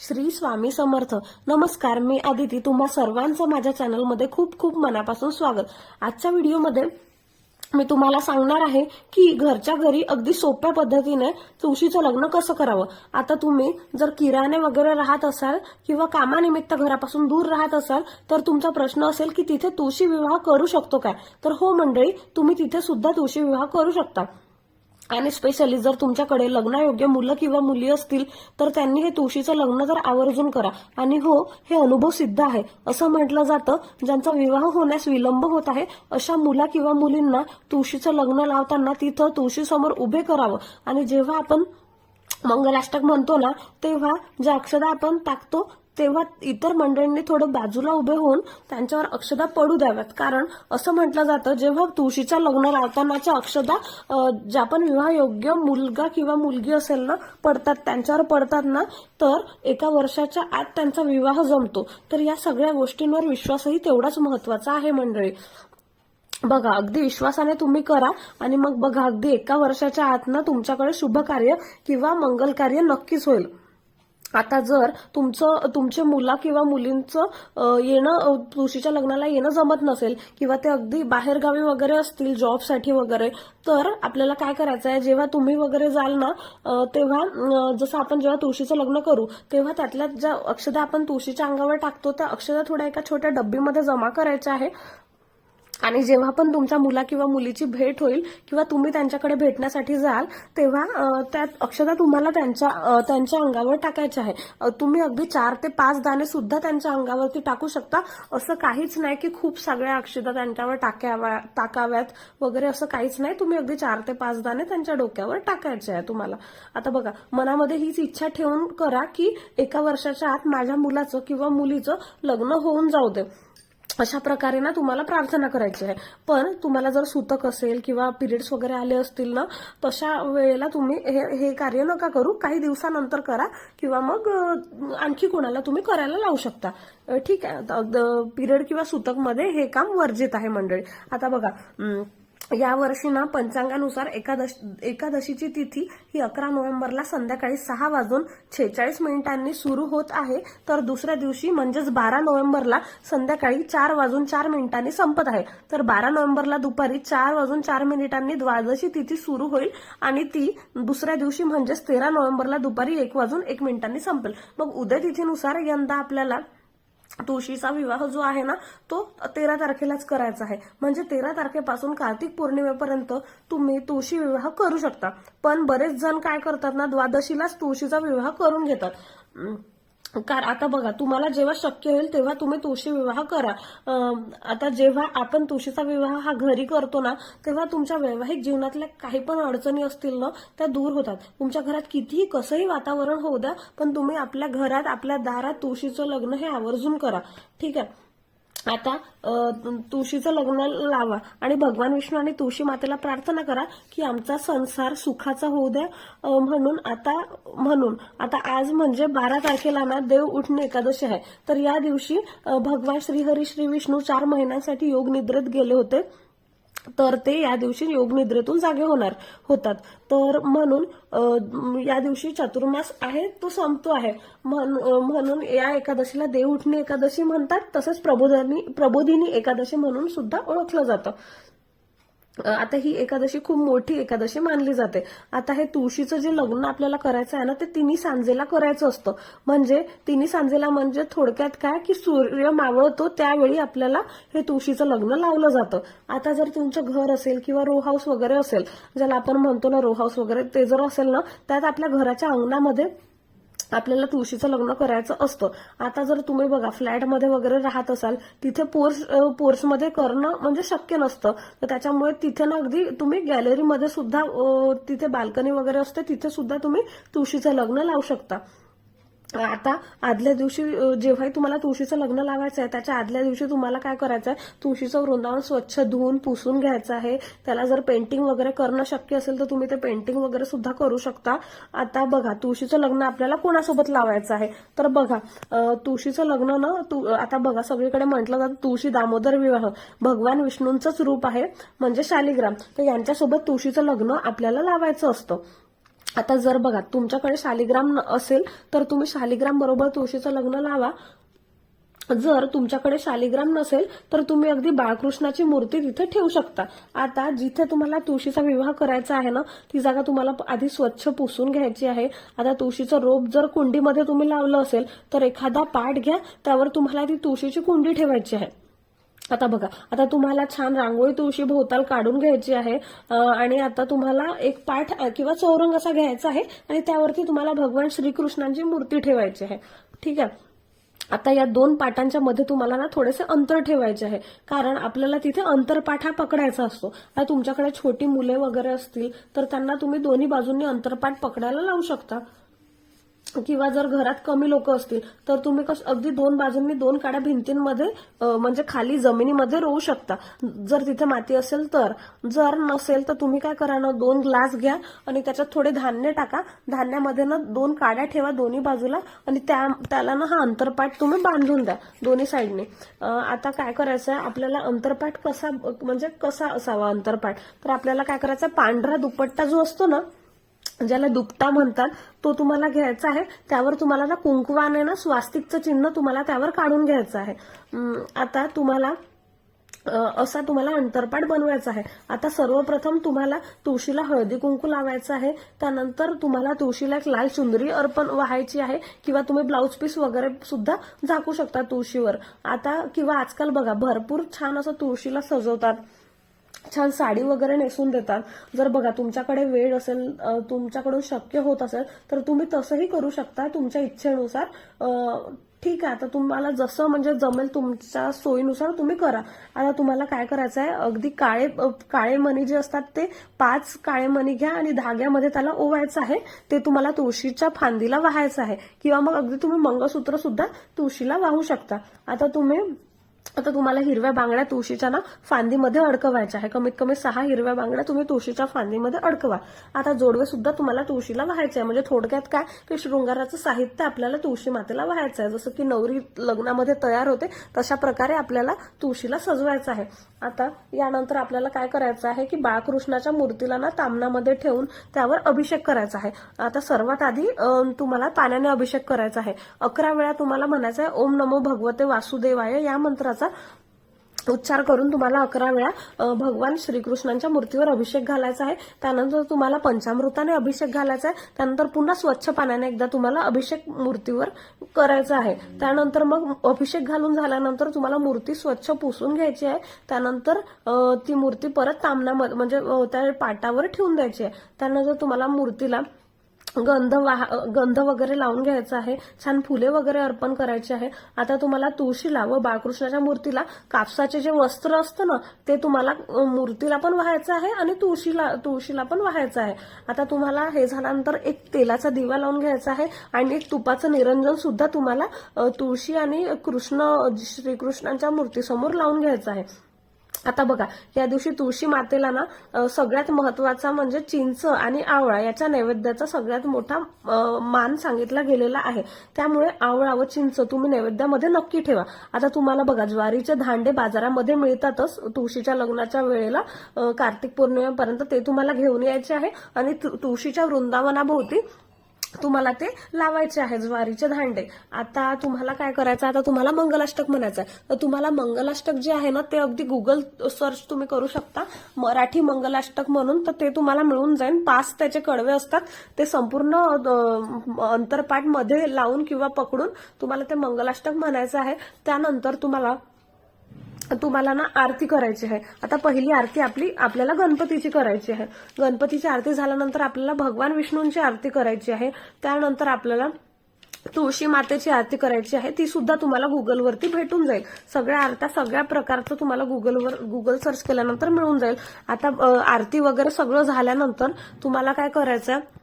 श्री स्वामी समर्थ. नमस्कार मी आदिती. तुम्हा सर्वांचं माझ्या चॅनलमध्ये खूप खूप मनापासून स्वागत. आजच्या व्हिडिओमध्ये मी तुम्हाला सांगणार आहे की घरच्या घरी अगदी सोप्या पद्धतीने तुळशीचं लग्न कसं करावं. आता तुम्ही जर किराणे वगैरे राहत असाल किंवा कामानिमित्त घरापासून दूर राहत असाल तर तुमचा प्रश्न असेल की तिथे तुळशी विवाह करू शकतो काय? तर हो मंडळी तुम्ही तिथे सुद्धा तुळशी विवाह करू शकता. आणि स्पेशली जर तुमच्याकडे लग्नायोग्य मुलं किंवा मुली असतील तर त्यांनी हे तुळशीचं लग्न तर आवर्जून करा. आणि हो हे अनुभव सिद्ध आहे. असं म्हटलं जातं ज्यांचा विवाह होण्यास विलंब होत आहे अशा मुला किंवा मुलींना तुळशीचं लग्न लावताना तिथं तुळशीसमोर उभे करावं. आणि जेव्हा आपण मंगलाष्टक म्हणतो ना तेव्हा ज्या अक्षदा आपण टाकतो तेव्हा इतर मंडळींनी थोडं बाजूला उभे होऊन त्यांच्यावर अक्षदा पडू द्याव्यात. कारण असं म्हटलं जातं जेव्हा तुळशीचं लग्न लावतानाच्या अक्षदा ज्या पण विवाह योग्य मुलगा किंवा मुलगी असेल ना पडतात त्यांच्यावर पडतात ना तर एका वर्षाच्या आत त्यांचा विवाह जमतो. तर या सगळ्या गोष्टींवर विश्वासही तेवढाच महत्त्वाचा आहे मंडळी. बघा अगदी विश्वासाने तुम्ही करा आणि मग बघा अगदी एका वर्षाच्या आत ना तुमच्याकडे शुभ कार्य किंवा मंगल कार्य नक्कीच होईल. आता जर तुमचं तुमच्या मुला किंवा मुलींचं येणं तुळशीच्या लग्नाला येणं जमत नसेल किंवा ते अगदी बाहेरगावी वगैरे असतील जॉबसाठी वगैरे तर आपल्याला काय करायचं आहे? जेव्हा तुम्ही वगैरे जाल ना तेव्हा जसं आपण जेव्हा तुळशीचं लग्न करू तेव्हा त्यातल्या ज्या अक्षदा आपण तुळशीच्या अंगावर टाकतो त्या अक्षदा थोड्या एका छोट्या डब्बीमध्ये जमा करायच्या आहे. आणि जेव्हा पण तुमच्या मुला किंवा मुलीची भेट होईल किंवा तुम्ही त्यांच्याकडे भेटण्यासाठी जाल तेव्हा त्या अक्षता तुम्हाला त्यांच्या त्यांच्या अंगावर टाकायच्या आहे. तुम्ही अगदी चार ते पाच दाणे सुद्धा त्यांच्या अंगावरती टाकू शकता. असं काहीच नाही की खूप सगळ्या अक्षता त्यांच्यावर टाकाव्या टाकाव्यात वगैरे असं काहीच नाही. तुम्ही अगदी चार ते पाच दाणे त्यांच्या डोक्यावर टाकायचे आहे तुम्हाला. आता बघा मनामध्ये हीच इच्छा ठेवून करा की एका वर्षाच्या आत माझ्या मुलाचं किंवा मुलीचं लग्न होऊन जाऊ दे. अशा प्रकारे ना तुम्हाला प्रार्थना करायची आहे. पण तुम्हाला जर सुतक असेल किंवा पिरियड्स वगैरे आले असतील ना तशा वेळेला तुम्ही हे हे कार्य नका करू. काही दिवसानंतर करा किंवा मग आणखी कोणाला तुम्ही करायला लावू शकता. ठीक आहे. पिरियड किंवा सुतकमध्ये हे काम वर्जित आहे मंडळी. आता बघा या वर्षी ना पंचांगानुसार एकादश एकादशीची तिथी ही अकरा नोव्हेंबरला संध्याकाळी सहा वाजून छेचाळीस मिनिटांनी सुरू होत आहे. तर दुसऱ्या दिवशी म्हणजेच बारा नोव्हेंबरला संध्याकाळी चार वाजून चार मिनिटांनी संपत आहे. तर बारा नोव्हेंबरला दुपारी चार वाजून चार मिनिटांनी द्वादशी तिथी सुरू होईल आणि ती दुसऱ्या दिवशी म्हणजेच तेरा नोव्हेंबरला दुपारी एक वाजून एक मिनिटांनी संपेल. मग उद्या तिथीनुसार यंदा आपल्याला तुळशीचा विवाह जो आहे ना तो तेरा तारखेलाच करायचा आहे. म्हणजे तेरा तारखेपासून कार्तिक पौर्णिमेपर्यंत तुम्ही तुळशी विवाह करू शकता. पण बरेच जण काय करतात ना द्वादशीलाच तुळशीचा विवाह करून घेतात. कार आता बघा तुम्हाला जेव्हा शक्य होईल तेव्हा तुम्ही तुळशी विवाह करा. आता जेव्हा आपण तुळशीचा विवाह हा घरी करतो ना तेव्हा तुमच्या वैवाहिक जीवनातल्या काही पण अडचणी असतील ना त्या दूर होतात. तुमच्या घरात कितीही कसंही वातावरण होऊ द्या पण तुम्ही आपल्या घरात आपल्या दारात तुळशीचं लग्न हे आवर्जून करा. ठीक आहे? आता तुळशीचं लग्न लावा. आणि भगवान विष्णू आणि तुळशी मातेला प्रार्थना करा की आमचा संसार सुखाचा होऊ द्या. म्हणून आता म्हणून आता आज म्हणजे बारा तारखेला ना देव उठणे एकादशी आहे. तर या दिवशी भगवान श्रीहरी श्री विष्णू चार महिन्यांसाठी योग निद्रेत गेले होते. तर ते या दिवशी योगनिद्रेतून जागे होणार होतात. तर म्हणून या दिवशी चतुर्मास आहे तो संपतो आहे. म्हणून या एकादशीला देव उठणे एकादशी म्हणतात. तसंच प्रबोधिनी प्रबोधिनी एकादशी म्हणून सुद्धा ओळखलं जातं. आता ही एकादशी खूप मोठी एकादशी मानली जाते. आता हे तुळशीचं जे लग्न आपल्याला करायचं आहे ना ते तिन्ही सांजेला करायचं असतं. म्हणजे तिन्ही सांजेला म्हणजे थोडक्यात काय? की सूर्य मावळतो त्यावेळी आपल्याला हे तुळशीचं लग्न लावलं जातं. आता जर तुमचं घर असेल किंवा रो हाऊस वगैरे असेल ज्याला आपण म्हणतो ना रो हाऊस वगैरे ते जर असेल ना त्यात आपल्या घराच्या अंगणामध्ये आपल्याला तुळशीचं लग्न करायचं असतं. आता जर तुम्ही बघा फ्लॅटमध्ये वगैरे राहत असाल तिथे पोर्स पोर्समध्ये करणं म्हणजे शक्य नसतं. तर त्याच्यामुळे तिथे ना अगदी तुम्ही गॅलरीमध्ये सुद्धा तिथे बाल्कनी वगैरे असते तिथे सुद्धा तुम्ही तुळशीचं लग्न लावू शकता. आता आदल्या दिवशी जेव्हाही तुम्हाला तुळशीचं लग्न लावायचं आहे त्याच्या आदल्या दिवशी तुम्हाला काय करायचं आहे तुळशीचं वृंदावन स्वच्छ धुवून पुसून घ्यायचं आहे. त्याला जर पेंटिंग वगैरे करणं शक्य असेल तर तुम्ही ते पेंटिंग वगैरे सुद्धा करू शकता. आता बघा तुळशीचं लग्न आपल्याला कोणासोबत लावायचं आहे? तर बघा तुळशीचं लग्न ना तु- आता बघा सगळीकडे म्हटलं जातं तुळशी दामोदर विवाह. भगवान विष्णूंचंच रूप आहे म्हणजे शालिग्राम. तर यांच्यासोबत तुळशीचं लग्न आपल्याला लावायचं असतं. आता जर बघा तुमच्याकडे शालिग्राम न- असेल तर तुम्ही शालिग्राम बरोबर तुळशीचं लग्न लावा. जर तुमच्याकडे शालिग्राम नसेल तर तुम्ही अगदी बाळकृष्णाची मूर्ती तिथे ठेवू शकता. आता जिथे तुम्हाला तुळशीचा विवाह करायचा आहे ना ती जागा तुम्हाला आधी स्वच्छ पुसून घ्यायची आहे. आता तुळशीचं रोप जर कुंडीमध्ये तुम्ही लावलं असेल तर एखादा पाट घ्या त्यावर तुम्हाला ती तुळशीची कुंडी ठेवायची आहे. आता बघा आता तुम्हाला छान रांगोळी तुळशी भोवताल काढून घ्यायची आहे आणि आता तुम्हाला एक पाठ किंवा चौरंग असा घ्यायचा आहे आणि त्यावरती तुम्हाला भगवान श्रीकृष्णांची मूर्ती ठेवायची आहे. ठीक आहे? आता या दोन पाटांच्या मध्ये तुम्हाला ना थोडेसे अंतर ठेवायचे आहे. कारण आपल्याला तिथे अंतरपाठ हा पकडायचा असतो. आता तुमच्याकडे छोटी मुले वगैरे असतील तर त्यांना तुम्ही दोन्ही बाजूंनी अंतरपाठ पकडायला लावू शकता. किंवा जर घरात कमी लोक असतील तर तुम्ही कस अगदी दोन बाजूंनी दोन काड्या भिंतींमध्ये म्हणजे खाली जमिनीमध्ये रोवू शकता. जर तिथे माती असेल तर. जर नसेल तर तुम्ही काय करा ना दोन ग्लास घ्या आणि त्याच्यात थोडे धान्य टाका. धान्यामध्ये ना दोन काड्या ठेवा दोन्ही बाजूला आणि त्या त्याला ना हा अंतरपाठ तुम्ही बांधून द्या दोन्ही साईडने. आता काय करायचं आहे आपल्याला अंतरपाठ कसा म्हणजे कसा असावा अंतरपाठ तर आपल्याला काय करायचं आहे, पांढरा दुपट्टा जो असतो ना ज्याला दुपटा म्हणतात तो तुम्हाला घ्यायचा आहे. त्यावर तुम्हाला ना कुंकवाने ना स्वास्तिकचं चिन्ह तुम्हाला त्यावर काढून घ्यायचं आहे. आता तुम्हाला असा तुम्हाला अंतरपाठ बनवायचा आहे. आता सर्वप्रथम तुम्हाला तुळशीला हळदी कुंकू लावायचं आहे. त्यानंतर तुम्हाला तुळशीला एक लाल चुंदरी अर्पण व्हायची आहे. किंवा तुम्ही ब्लाऊज पीस वगैरे सुद्धा झाकू शकता तुळशीवर. आता किंवा आजकाल बघा भरपूर छान असं तुळशीला सजवतात. छान साडी वगैरे नेसून देतात. जर बघा तुमच्याकडे वेळ असेल तुमच्याकडून शक्य होत असेल तर तुम्ही तसंही करू शकता तुमच्या इच्छेनुसार. ठीक आहे आता तुम्हाला जसं म्हणजे जमेल तुमच्या सोयीनुसार तुम्ही करा. आता तुम्हाला काय करायचं आहे अगदी काळे काळे मणी जे असतात ते पाच काळे मणी घ्या आणि धाग्यामध्ये त्याला ओवायचं आहे. ते तुम्हाला तुळशीच्या फांदीला वाहायचं आहे. किंवा मग अगदी तुम्ही मंगळसूत्र सुद्धा तुळशीला वाहू शकता. आता तुम्ही आता तुम्हाला हिरव्या बांगड्या तुळशीच्या ना फांदीमध्ये अडकवायच्या आहे. कमीत कमी सहा हिरव्या बांगड्या तुम्ही तुळशीच्या फांदीमध्ये अडकवा. आता जोडवे सुद्धा तुम्हाला तुळशीला व्हायचे आहे. म्हणजे थोडक्यात काय? की शृंगाराचं साहित्य आपल्याला तुळशी मातेला व्हायचं आहे. जसं की नवरी लग्नामध्ये तयार होते तशा प्रकारे आपल्याला तुळशीला सजवायचं आहे. आता यानंतर आपल्याला काय करायचं आहे की बाळकृष्णाच्या मूर्तीला ना तामणामध्ये ठेवून त्यावर अभिषेक करायचा आहे. आता सर्वात आधी तुम्हाला पाण्याने अभिषेक करायचा आहे. अकरा वेळा तुम्हाला म्हणायचं आहे ओम नमो भगवते वासुदेवाय. या मंत्राचा उच्चार करून तुम्हाला अकरा वेळा भगवान श्रीकृष्णांच्या मूर्तीवर अभिषेक घालायचा आहे. त्यानंतर तुम्हाला पंचामृताने अभिषेक घालायचा आहे. त्यानंतर पुन्हा स्वच्छ पाण्याने एकदा तुम्हाला अभिषेक मूर्तीवर करायचा आहे. त्यानंतर मग अभिषेक घालून झाल्यानंतर तुम्हाला मूर्ती स्वच्छ पुसून घ्यायची आहे. त्यानंतर ती मूर्ती परत तामणामध्ये म्हणजे त्या पाटावर ठेवून द्यायची आहे. त्यानंतर तुम्हाला मूर्तीला गंध वाह गंध वगैरे लावून घ्यायचा आहे. छान फुले वगैरे अर्पण करायची आहे. आता तुम्हाला तुळशीला व बाळकृष्णाच्या मूर्तीला कापसाचे जे वस्त्र असतं ना ते तुम्हाला मूर्तीला पण व्हायचं आहे आणि तुळशीला तुळशीला पण व्हायचं आहे. आता तुम्हाला हे झाल्यानंतर एक तेलाचा दिवा लावून घ्यायचा आहे आणि एक तुपाचं निरंजन सुद्धा तुम्हाला तुळशी आणि कृष्ण श्रीकृष्णांच्या मूर्तीसमोर लावून घ्यायचं आहे. आता बघा या दिवशी तुळशी मातेला ना सगळ्यात महत्त्वाचा म्हणजे चिंच आणि आवळा याच्या नैवेद्याचा सगळ्यात मोठा मान सांगितला गेलेला आहे. त्यामुळे आवळा व चिंच तुम्ही नैवेद्यामध्ये नक्की ठेवा. आता तुम्हाला बघा ज्वारीचे धांडे बाजारामध्ये मिळतातच तुळशीच्या लग्नाच्या वेळेला कार्तिक पौर्णिमेपर्यंत ते तुम्हाला घेऊन यायचे आहे. आणि तु- तुळशीच्या वृंदावनाभोवती तुम्हाला ते लावायचे आहे ज्वारीचे धांडे. आता तुम्हाला काय करायचं? आता तुम्हाला मंगलाष्टक म्हणायचं आहे तर तुम्हाला मंगलाष्टक जे आहे ना ते अगदी गुगल सर्च तुम्ही करू शकता. मराठी मंगलाष्टक म्हणून तर ते तुम्हाला मिळून जाईल. पाच त्याचे कडवे असतात. ते संपूर्ण अंतरपाठमध्ये लावून किंवा पकडून तुम्हाला ते मंगलाष्टक म्हणायचं आहे. त्यानंतर तुम्हाला तुम्हाला ना आरती करायची आहे. आता पहिली आरती आपली आपल्याला गणपतीची करायची आहे. गणपतीची आरती झाल्यानंतर आपल्याला भगवान विष्णूंची आरती करायची आहे. त्यानंतर आपल्याला तुळशी मातेची आरती करायची आहे. ती सुद्धा तुम्हाला गुगलवरती भेटून जाईल. सगळ्या आरत्या सगळ्या प्रकारचं तुम्हाला गुगलवर गुगल सर्च केल्यानंतर मिळून जाईल. आता आरती वगैरे सगळं झाल्यानंतर तुम्हाला काय करायचं आहे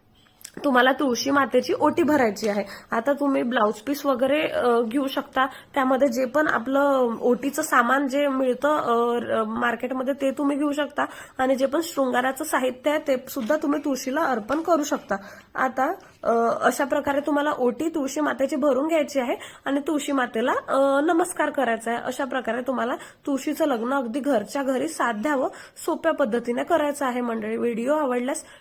तुम्हाला तुळशी मातेची ओटी भरायची आहे. आता तुम्ही ब्लाऊज पीस वगैरे घेऊ शकता. त्यामध्ये जे पण आपलं ओटीचं सामान जे मिळतं मार्केटमध्ये ते तुम्ही घेऊ शकता. आणि जे पण शृंगाराचं साहित्य आहे ते सुद्धा तुम्ही तुळशीला अर्पण करू शकता. आता अशा प्रकारे तुम्हाला ओटी तुळशी मातेची भरून घ्यायची आहे आणि तुळशी मातेला नमस्कार करायचा आहे. अशा प्रकारे तुम्हाला तुळशीचं लग्न अगदी घरच्या घरी साध्यावं सोप्या पद्धतीने करायचं आहे मंडळी. व्हिडिओ आवडल्यास